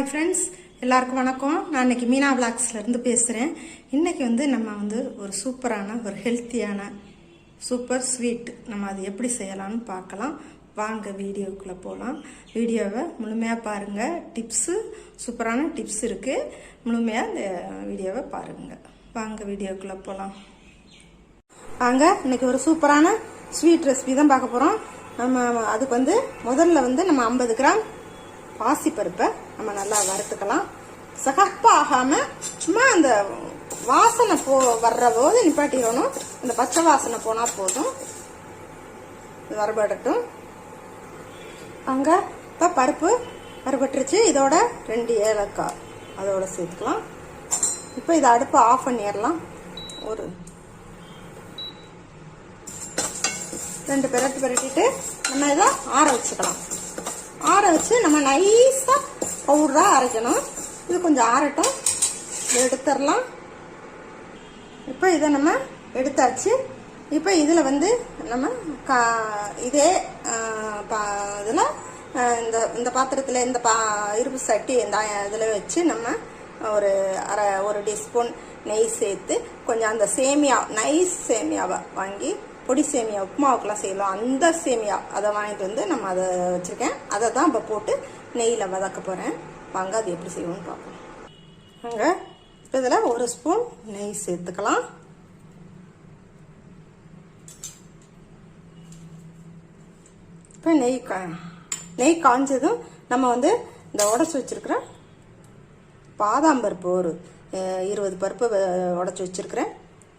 Hi friends எல்லாருக்கும் வணக்கம். நான் இன்னைக்கு மீனா விளாக்ஸ்லேருந்து பேசுகிறேன் இன்றைக்கி வந்து நம்ம வந்து ஒரு சூப்பரான ஒரு ஹெல்த்தியான சூப்பர் ஸ்வீட் நம்ம அது எப்படி செய்யலாம்னு பார்க்கலாம். வாங்க வீடியோக்குள்ளே போகலாம் வீடியோவை முழுமையாக பாருங்கள் டிப்ஸு சூப்பரான டிப்ஸ் இருக்குது முழுமையாக இந்த வீடியோவை பாருங்கள் வாங்க வீடியோக்குள்ளே போகலாம் வாங்க இன்னைக்கு ஒரு சூப்பரான ஸ்வீட் ரெசிபி தான் பார்க்க போகிறோம் நம்ம அதுக்கு வந்து முதல்ல வந்து நம்ம ஐம்பது கிராம் பாசிப்பருப்பை நம்ம நல்லா வறுத்துக்கலாம். சகப்பாகாமல் சும்மா அந்த வாசனை போ வர்ற போது நிப்பாட்டிடணும். அந்த பச்சை வாசனை போனால் போதும். வறுபடட்டும். அங்கே இப்போ பருப்பு வறுபட்டுருச்சு. இதோட ரெண்டு ஏலக்காய். அதோட சேர்த்துக்கலாம். இப்போ இதை அடுப்பை ஆஃப் பண்ணிடலாம். ஒரு ரெண்டு பெரட்டு பெரட்டிட்டு நம்ம இதை ஆற வச்சுக்கலாம். ஆற வச்சு நம்ம நைஸாக பவுடராக அரைக்கணும். இது கொஞ்சம் ஆறட்டும். எடுத்துடலாம். இப்போ இதை நம்ம எடுத்தாச்சு. இப்போ இதில் வந்து நம்ம கா இதே இதில் இந்த இந்த பாத்திரத்தில் இந்த பா இருப்பு சட்டி இந்த இதில் வச்சு நம்ம ஒரு அரை ஒரு டீஸ்பூன் நெய் சேர்த்து கொஞ்சம் அந்த சேமியா நைஸ் சேமியாவை வாங்கி பொடி சேமியா உப்புமாவுக்கெலாம் செய்யலாம். அந்த சேமியா அதை வாங்கிட்டு வந்து நம்ம அதை வச்சுருக்கேன். அதை தான் இப்போ போட்டு நெய்யில் வதக்க போகிறேன் வாங்க அது எப்படி செய்வோம்னு பார்ப்போம். அங்கே இப்போ இதில் ஒரு ஸ்பூன் நெய் சேர்த்துக்கலாம். இப்போ நெய் கா நெய் காஞ்சதும் நம்ம வந்து இந்த உடச்சி வச்சுருக்கிற பாதாம் பருப்பு ஒரு இருபது பருப்பு உடச்சி வச்சுருக்கிறேன்.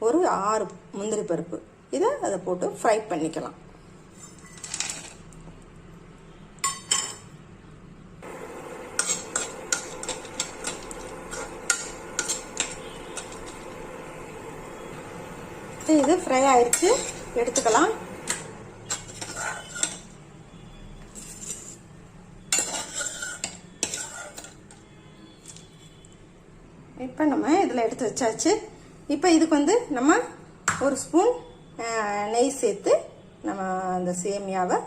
ஒரு ஆறு முந்திரி பருப்பு. இதை அதை போட்டு ஃப்ரை பண்ணிக்கலாம். இது ஃப்ரை ஆயிடுச்சு. எடுத்துக்கலாம். இப்போ நம்ம இதில் எடுத்து வச்சாச்சு. இப்போ இதுக்கு வந்து நம்ம ஒரு ஸ்பூன் நெய் சேர்த்து நம்ம அந்த சேமியாவை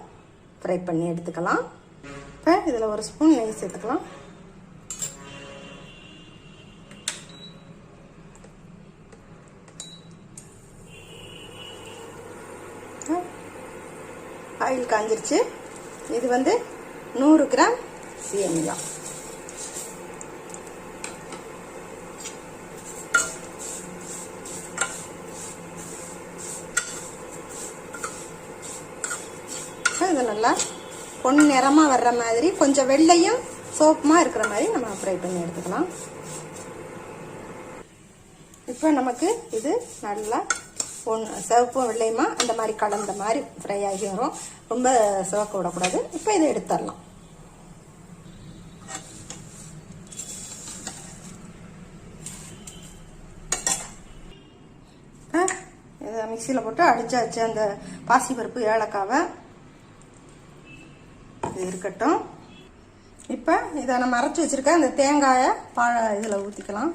ஃப்ரை பண்ணி எடுத்துக்கலாம். இப்போ இதில் ஒரு ஸ்பூன் நெய் சேர்த்துக்கலாம். ஆயில் காஞ்சிருச்சு. இது வந்து நூறு கிராம் சேமியா இது நல்லா பொன் நிறமாக வர்ற மாதிரி கொஞ்சம் வெள்ளையும் சோப்புமா இருக்கிற மாதிரி நம்ம ஃப்ரை பண்ணி எடுத்துக்கலாம். இப்போ நமக்கு இது நல்லா பொன் சிவப்பும் வெள்ளையுமா அந்த மாதிரி கலந்த மாதிரி ஃப்ரை ஆகி வரும். ரொம்ப சிவக்க விடக்கூடாது. இப்போ இதை எடுத்துடலாம். இதை மிக்சியில் போட்டு அடிச்சாச்சு. அந்த பாசிப்பருப்பு ஏலக்காவை. இது இருக்கட்டும். இப்போ இதை நம்ம அரைச்சி வச்சுருக்க அந்த தேங்காயை பா இதில் ஊற்றிக்கலாம்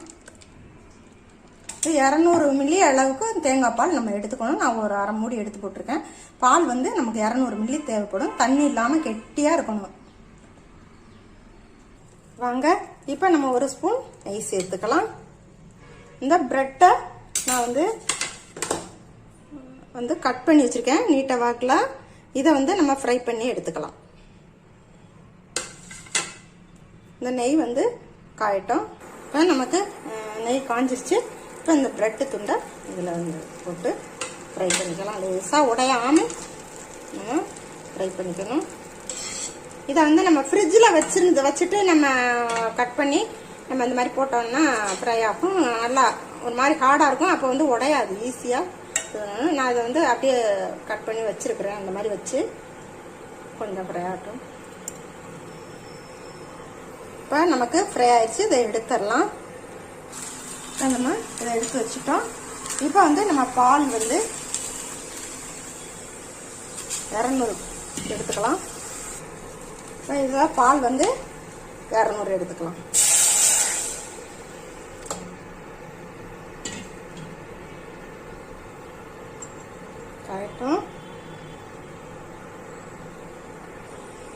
இரநூறு மில்லி அளவுக்கு தேங்காய் பால் நம்ம எடுத்துக்கணும். நான் ஒரு அரை மூடி எடுத்து போட்டிருக்கேன். பால் வந்து நமக்கு இரநூறு மில்லி தேவைப்படும். தண்ணி இல்லாமல் கெட்டியாக இருக்கணும். வாங்க இப்போ நம்ம ஒரு ஸ்பூன் நெய் சேர்த்துக்கலாம். இந்த ப்ரெட்டை நான் வந்து வந்து கட் பண்ணி வச்சுருக்கேன். நீட்டை வாக்கில். இதை வந்து நம்ம ஃப்ரை பண்ணி எடுத்துக்கலாம். இந்த நெய் வந்து காயட்டும். இப்போ நமக்கு நெய் காஞ்சிருச்சு. அப்புறம் இந்த ப்ரெட்டு துண்டை இதில் வந்து போட்டு ஃப்ரை பண்ணிக்கலாம். லேசாக உடையாமல் நம்ம ஃப்ரை பண்ணிக்கணும். இதை வந்து நம்ம ஃப்ரிட்ஜில் வச்சுருந்து வச்சுட்டு நம்ம கட் பண்ணி நம்ம இந்த மாதிரி போட்டோம்னா ஃப்ரை ஆகும். நல்லா ஒரு மாதிரி ஹார்டாக இருக்கும். அப்போ வந்து உடையாது. ஈஸியாக நான் இதை வந்து அப்படியே கட் பண்ணி வச்சுருக்குறேன். அந்த மாதிரி வச்சு கொஞ்சம் ஃப்ரை ஆகட்டும். இப்போ நமக்கு ஃப்ரை ஆயிடுச்சு. இதை எடுத்துடலாம். நம்ம இதை எடுத்து வச்சுட்டோம். இப்போ வந்து நம்ம பால் வந்து இரநூறு எடுத்துக்கலாம். இப்போ இதில் பால் வந்து இரநூறு எடுத்துக்கலாம். கரெக்டும்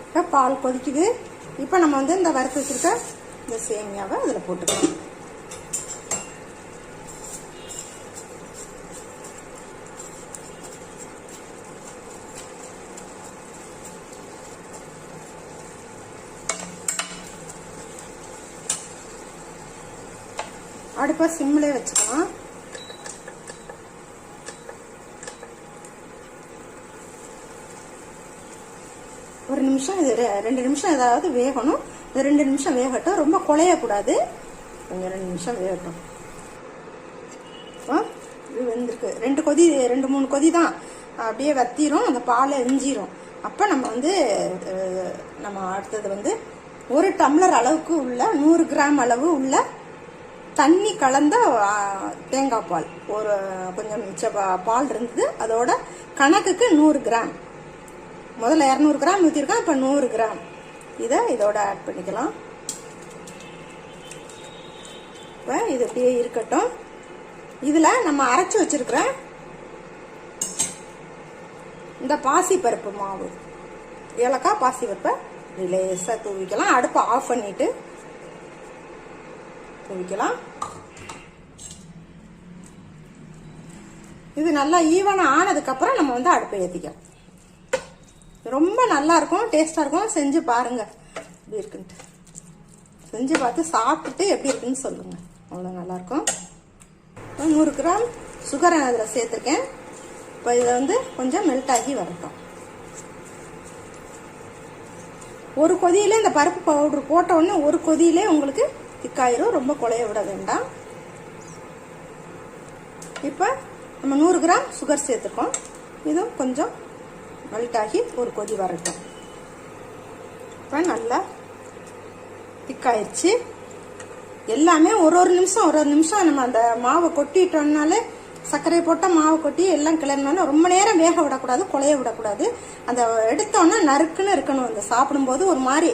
இப்போ பால் கொதிக்குது. இப்போ நம்ம வந்து இந்த வறுத்து வச்சுருக்க இந்த சேமியாவை அதில் போட்டுக்கலாம். அடுப்பை சிம்மிலே வச்சுக்கலாம். ஒரு நிமிஷம் இது ரெ- ரெண்டு நிமிஷம் ஏதாவது வேகணும். இது ரெண்டு நிமிஷம் வேகட்டும். ரொம்ப குழையக்கூடாது. கொஞ்சம் ரெண்டு நிமிஷம் வேகட்டும். ஆ, இது வெந்திருக்கு. ரெண்டு கொதி ரெண்டு மூணு கொதி தான் அப்படியே வத்திரும். அந்த பால் எஞ்சிரும் அப்போ நம்ம வந்து நம்ம அடுத்தது வந்து ஒரு டம்ளர் அளவுக்கு உள்ள நூறு கிராம் அளவு உள்ள தண்ணி கலந்த தேங்காய் பால். ஒரு கொஞ்சம் மிச்ச பா- பால் இருந்தது. அதோட கணக்குக்கு நூறு கிராம். முதல்ல இரநூறு கிராம் ஊற்றிருக்கேன் இப்போ நூறு கிராம். இதை இதோட ஆட் பண்ணிக்கலாம். இப்போ இது அப்படியே இருக்கட்டும். இதில் நம்ம அரைச்சி வச்சிருக்கிற இந்த பாசி பருப்பு மாவு. ஏலக்காய் பாசி பருப்பை லேசாக தூவிக்கலாம். அடுப்பை ஆஃப் பண்ணிட்டு தூவிக்கலாம். இது நல்லா ஈவனாக ஆனதுக்கப்புறம் நம்ம வந்து அடுப்பை ஏற்றிக்கலாம் ரொம்ப நல்லா இருக்கும் டேஸ்டா இருக்கும். செஞ்சு பாருங்கள் எப்படி இருக்குன்ட்டு. செஞ்சு பார்த்து சாப்பிட்டுட்டு எப்படி இருக்குன்னு சொல்லுங்கள் அவ்வளோ நல்லாயிருக்கும் நூறு கிராம் சுகரை அதில் சேர்த்துருக்கேன். இப்போ இதை வந்து கொஞ்சம் மெல்ட் ஆகி வரட்டும். ஒரு கொதியிலே இந்த பருப்பு பவுடர் போட்ட உடனே ஒரு கொதியிலே உங்களுக்கு திக்காயிரும் ரொம்ப குழைய விட வேண்டாம். இப்போ நம்ம நூறு கிராம் சுகர் சேர்த்துக்கோம் இதுவும் கொஞ்சம் மெல்ட் ஆகி ஒரு கொதி வரட்டும். இப்போ நல்லா திக்காயிருச்சு. எல்லாமே ஒரு ஒரு நிமிஷம் ஒரு ஒரு நிமிஷம் நம்ம அந்த மாவை கொட்டிட்டோம்னாலே சர்க்கரை போட்டால் மாவு கொட்டி எல்லாம் கிளறினாலும் ரொம்ப நேரம் வேக விடக்கூடாது குழைய விடக்கூடாது. அந்த எடுத்தோன்னா நறுக்குன்னு இருக்கணும். அந்த சாப்பிடும்போது ஒரு மாதிரி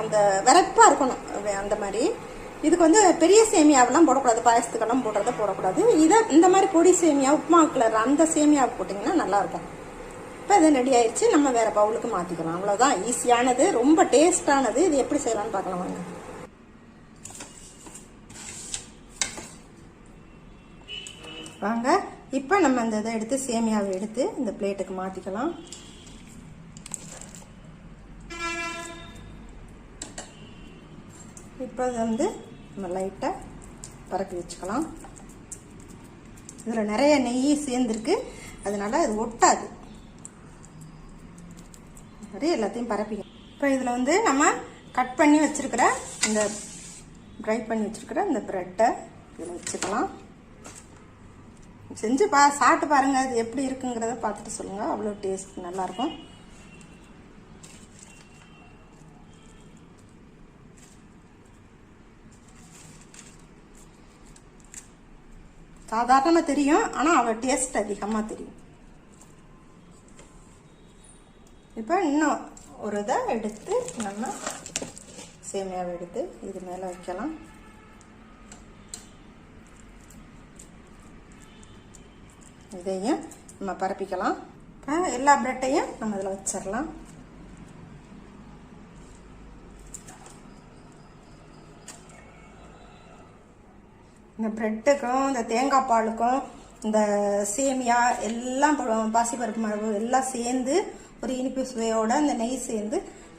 அந்த விரைப்பாக இருக்கணும். அந்த மாதிரி. இதுக்கு வந்து பெரிய சேமியாவெல்லாம் போடக்கூடாது பாயசத்துக்கெல்லாம் போடுறத போடக்கூடாது. இதை இந்த மாதிரி பொடி சேமியா உப்புமா கலர் அந்த சேமியா போட்டிங்கன்னா நல்லாயிருக்கும். இப்போ இது ரெடி ஆயிடுச்சு நம்ம வேறு பவுலுக்கு மாற்றிக்கலாம் அவ்வளோதான் ஈஸியானது ரொம்ப டேஸ்டானது. இது எப்படி செய்யலாம்னு பார்க்கலாம் வாங்க. வாங்க இப்போ நம்ம அந்த இதை எடுத்து சேமியாவை எடுத்து இந்த பிளேட்டுக்கு மாற்றிக்கலாம் இப்போ அது வந்து நம்ம லைட்டாக பரப்பி வச்சுக்கலாம். இதில் நிறைய நெய் சேர்ந்துருக்கு. அதனால அது ஒட்டாது. மாதிரி எல்லாத்தையும் பரப்பிக்கலாம் இப்போ இதில் வந்து நம்ம கட் பண்ணி வச்சிருக்கிற இந்த ட்ரை பண்ணி வச்சிருக்கிற இந்த ப்ரெட்டை இதில் வச்சுக்கலாம். செஞ்சு பா சாப்பிட்டு பாருங்கள் அது எப்படி இருக்குங்கிறத பார்த்துட்டு சொல்லுங்கள் அவ்வளோ டேஸ்ட் நல்லாயிருக்கும் சாதாரணமாக தெரியும் ஆனால் அவள் டேஸ்ட் அதிகமாக தெரியும். இப்போ இன்னும் ஒரு இதை எடுத்து நம்ம சேமியாவை எடுத்து இது மேலே வைக்கலாம். இதையும் நம்ம பரப்பிக்கலாம். இப்போ எல்லா பிரெட்டையும் நம்ம இதில் வச்சிடலாம். இந்த ப்ரெட்டுக்கும் இந்த தேங்காய் பாலுக்கும் இந்த சேமியா எல்லாம் பாசிப்பருப்பு மரபு எல்லாம் சேர்ந்து ஒரு இனிப்பு சுவையோட இந்த நெய் சேர்ந்து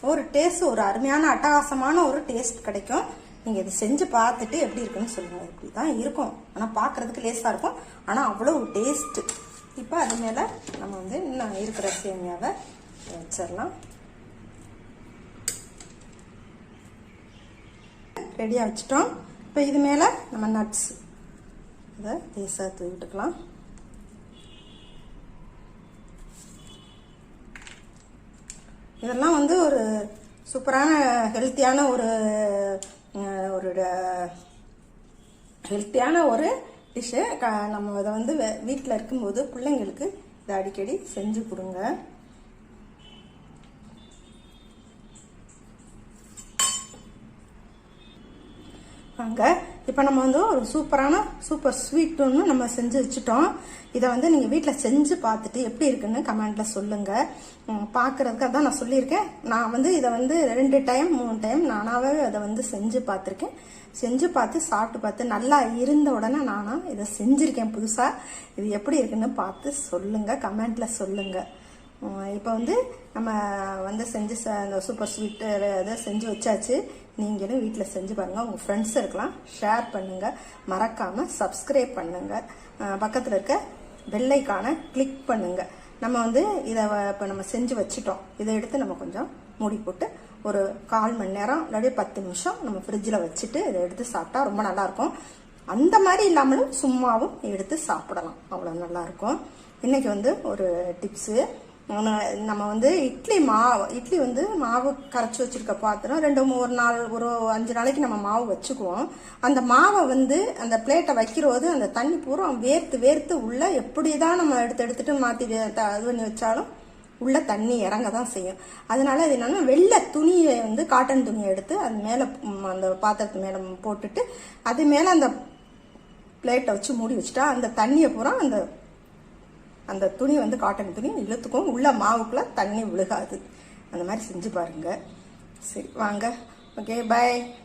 ஒரு டேஸ்ட் ஒரு அருமையான அட்டகாசமான ஒரு டேஸ்ட் கிடைக்கும். நீங்கள் இதை செஞ்சு பார்த்துட்டு எப்படி இருக்குன்னு சொல்லுங்கள் இப்படி தான் இருக்கும். ஆனால் பார்க்குறதுக்கு லேஸாக இருக்கும். ஆனால் அவ்வளோ டேஸ்ட்டு இப்போ அது மேலே நம்ம வந்து இன்னும் இருக்கிற சேமியாவை வச்சிடலாம். ரெடியாக வச்சுட்டோம். இப்போ இது மேலே நம்ம நட்ஸ் இதை லேசாக தூக்கிட்டுக்கலாம் இதெல்லாம் வந்து ஒரு சூப்பரான ஹெல்த்தியான ஒரு ஒரு ஹெல்த்தியான ஒரு டிஷ்ஷு க நம்ம இதை வந்து வீட்டில் இருக்கும்போது பிள்ளைங்களுக்கு இதை அடிக்கடி செஞ்சு கொடுங்க. வாங்க. இப்போ நம்ம வந்து ஒரு சூப்பரான சூப்பர் ஸ்வீட் ஒன்று நம்ம செஞ்சு வச்சுட்டோம். இதை வந்து நீங்கள் வீட்டில் செஞ்சு பார்த்துட்டு எப்படி இருக்குன்னு கமெண்ட்டில் சொல்லுங்கள் பார்க்குறதுக்கு அதான் நான் சொல்லியிருக்கேன். நான் வந்து இதை வந்து ரெண்டு டைம் மூணு டைம் நானாகவே அதை வந்து செஞ்சு பார்த்துருக்கேன். செஞ்சு பார்த்து சாப்பிட்டு பார்த்து நல்லா இருந்த உடனே நானாக இதை செஞ்சுருக்கேன் புதுசாக இது எப்படி இருக்குன்னு பார்த்து சொல்லுங்கள் கமெண்ட்டில் சொல்லுங்கள் இப்போ வந்து நம்ம வந்து செஞ்சு ச- அந்த சூப்பர் ஸ்வீட்டு இதை செஞ்சு வச்சாச்சு. நீங்களும் வீட்டில் செஞ்சு பாருங்கள் உங்கள் ஃப்ரெண்ட்ஸ் இருக்கலாம். ஷேர் பண்ணுங்கள் மறக்காமல் சப்ஸ்கிரைப் பண்ணுங்கள் பக்கத்தில் இருக்க வெள்ளைக்கான கிளிக் பண்ணுங்கள் நம்ம வந்து இதை இப்போ நம்ம செஞ்சு வச்சுட்டோம். இதை எடுத்து நம்ம கொஞ்சம் மூடி போட்டு ஒரு கால் மணி நேரம் இல்லாட்டி பத்து நிமிஷம் நம்ம ஃப்ரிட்ஜில் வச்சுட்டு இதை எடுத்து சாப்பிட்டா ரொம்ப நல்லாயிருக்கும் அந்த மாதிரி இல்லாமலும் சும்மாவும் எடுத்து சாப்பிடலாம். அவ்வளோ நல்லாயிருக்கும் இன்றைக்கி வந்து ஒரு டிப்ஸு நம்ம வந்து இட்லி மாவு இட்லி வந்து மாவு கரைச்சி வச்சுருக்க பாத்திரம். ரெண்டு மூணு நாள் ஒரு அஞ்சு நாளைக்கு நம்ம மாவு வச்சுக்குவோம். அந்த மாவை வந்து அந்த பிளேட்டை வைக்கிறபோது அந்த தண்ணி பூரா வேர்த்து வேர்த்து உள்ளே எப்படி தான் நம்ம எடுத்து எடுத்துட்டு மாற்றி இது பண்ணி வச்சாலும் உள்ளே தண்ணி இறங்க தான் செய்யும். அதனால் அது என்னென்னா வெள்ளை துணியை வந்து காட்டன் துணியை எடுத்து அது மேலே அந்த பாத்திரத்து மேலே போட்டுட்டு அது மேலே அந்த பிளேட்டை வச்சு மூடி வச்சுட்டா அந்த தண்ணியை பூரா அந்த அந்த துணி வந்து காட்டன் துணி இழுத்துக்கும். உள்ள மாவுக்குள்ளே தண்ணி விழுகாது. அந்த மாதிரி செஞ்சு பாருங்கள் சரி வாங்க. Okay bye